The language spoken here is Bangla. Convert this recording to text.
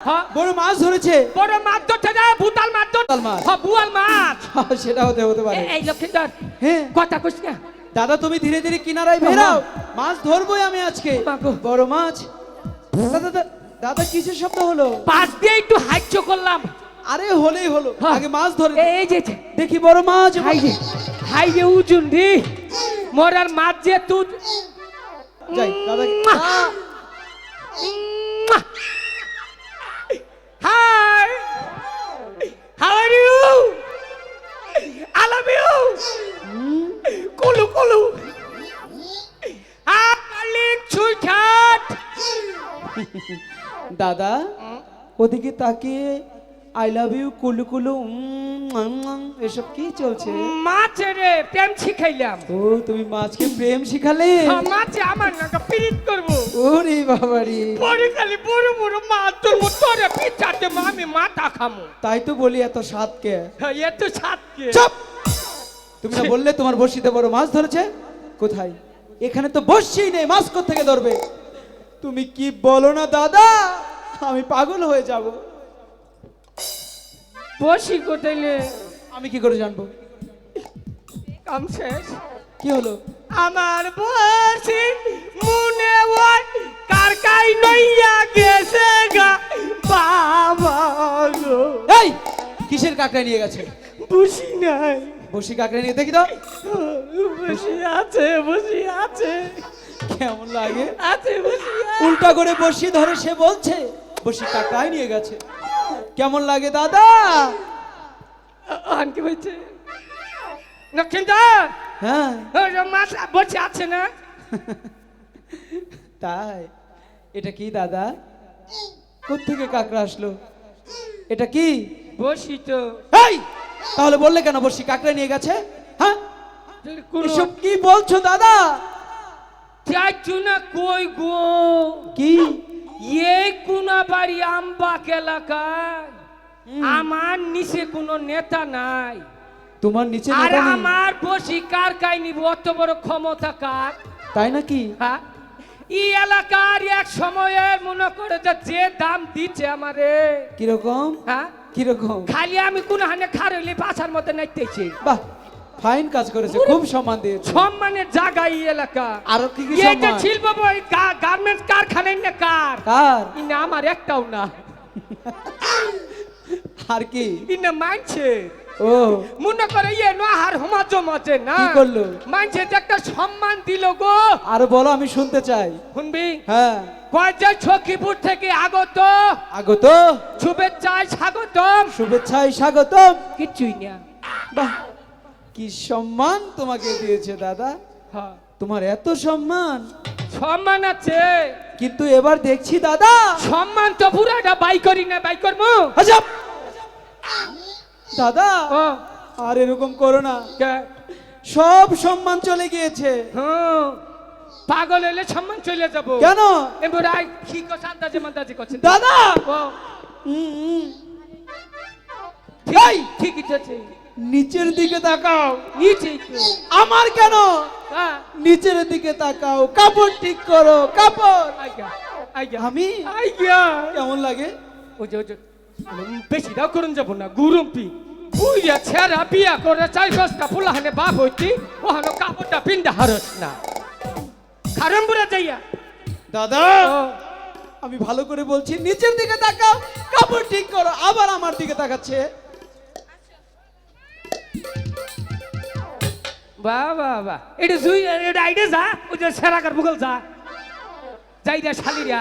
হ্যাঁ। বড় মাছ ধরেছে। বড় মাছ ধরছে না ভুতাল মাছ ধরছে মাছ। হ্যাঁ বুয়াল মাছ। সেটা হতে হতে পারে। এই লক্ষিন্দর হ্যাঁ। কথা কইস না। দাদা তুমি ধীরে ধীরে কিনারায় বেরাও মাছ ধরবোই আমি আজকে। বড় মাছ। দাদা দাদা কিসের শব্দ হলো? পাশ দিয়ে একটু হাইচ্য করলাম। আরে হলেই হলো। হ্যাঁ। আগে মাছ ধরে এই যে যে, দেখি বড় মাছ। হাই রে হাই রে উজুন রে মোর আর মাছ যে তুই যাই দাদা দাদা ওদিকে তাকিয়ে আই লাভ ইউ কুলু কুলু এসব কি চলছে? মাছে রে প্রেম শিখাইলাম। ও তুমি মাছকে প্রেম শিখালে? হ্যাঁ, মাছে আমার নাকি পিরিত করব। ওরে বাবারি। পরে খালি বড় বড় মাছ তোর তোরে পিছাতে আমি মাথা খামো। তাই তো বলি এত স্বাদ কে হ্যাঁ, এত সাতকে চুপ! তুমি না বললে তোমার বড়শিতে বড় মাছ ধরেছে? কোথায়? এখানে তো বসছেই নেই মাছ থেকে ধরবে? তুমি কি বলো না দাদা? আমি পাগল হয়ে যাব। বসি কোথাইলে আমি কি করে জানব? কাম শেষ। কি হলো? আমার বসি মনে ওই কারকাই নইয়া গেছে গা। বাবা গো। এই কিসের কাকড়া নিয়ে গেছে? বসি নাই। বসি কাকড়া নিয়ে দেখি তো। বসি আছে বসি আছে। কেমন লাগে? আছে বসি উল্টা করে বসি ধরে সে বলছে বসি কাকড়াই নিয়ে গেছে। কেমন লাগে দাদা? আন কি হয়েছে নক্ষিন্দর হ্যাঁ। ওই যে মাছ বসে আছে না? তাই? এটা কি দাদা? কোত্থেকে কাকড়া আসলো? এটা কি? বসি তো। এই তাহলে বললে কেন বসি কাকড়া নিয়ে গেছে? হ্যাঁ? কোন এসব কি বলছো দাদা? চাইছু না কই গো? কি? এই কোনা বাড়ি আমবাক এলাকায়? আমার নিচে কোনো নেতা নাই। তোমার নিচে আর আমার বসি কার কাই নিব? অত বড় ক্ষমতা কার? তাই নাকি? হ্যাঁ। এই এলাকার এক সময়ের মনে করে যে যে দাম দিচ্ছে আমারে। কীরকম? হ্যাঁ। কীরকম? খালি আমি কোন হানে খার হইলে বাসার মধ্যে নাইতেছি। বাহ। ফাইন কাজ করেছে খুব সম্মান দিয়েছে। সম্মানের জায়গা এই এলাকা। আরও কি কি সম্মান? শিল্প গার্মেন্টস কারখানায় না কার? কার? ইনা আমার একটাও না। আর কি? ইনা মানছে ও। মনে করে ইয়ে নহার সমাজ মাঝে না। কি করল? মানছে যে একটা সম্মান দিল গো। আর বলো আমি শুনতে চাই। শুনবি? হ্যাঁ। পর্যায় ছকিপুর থেকে আগত? আগত? শুভেচ্ছায় স্বাগতম। শুভেচ্ছায় স্বাগতম। কিচ্ছুই না। বাহ। কি সম্মান তোমাকে দিয়েছে দাদা? হ্যাঁ। তোমার এত সম্মান। সম্মান আছে। কিন্তু এবার দেখছি দাদা। সম্মান তো পুরাটা বাই করি না বাই করব। আজাব! দাদা আর এরকম করো না। সব সম্মান চলে গিয়েছে। পাগল হলে সম্মান চলে যাব। কেন? এবার আই কি কথা আন্দাজে মান্দাজে করছেন দাদা। ঠিক আছে। নিচের দিকে তাকাও। নিচেই তো। আমার কেন? হ্যাঁ। নিচের দিকে তাকাও। কাপড় ঠিক করো কাপড়। আমি? কেমন লাগে? বেশি দাও করুন যাব না গুরুম্পি। বুইয়া ছেড়া বিয়া করে চাই পাঁচটা ফুলাহানে বাপ হইতি ওহানো কাপড়টা পিন্ডা হারস না। খারম বুড়া যাইয়া। দাদা আমি ভালো করে বলছি নিচের দিকে তাকাও কাপড় ঠিক করো আবার আমার দিকে তাকাচ্ছে। বাহ বাহ বাহ এটা জুই, এটা আইডিয়া যা, ওই যে সেরাকার ভুগল যা। যাই রে শালিরা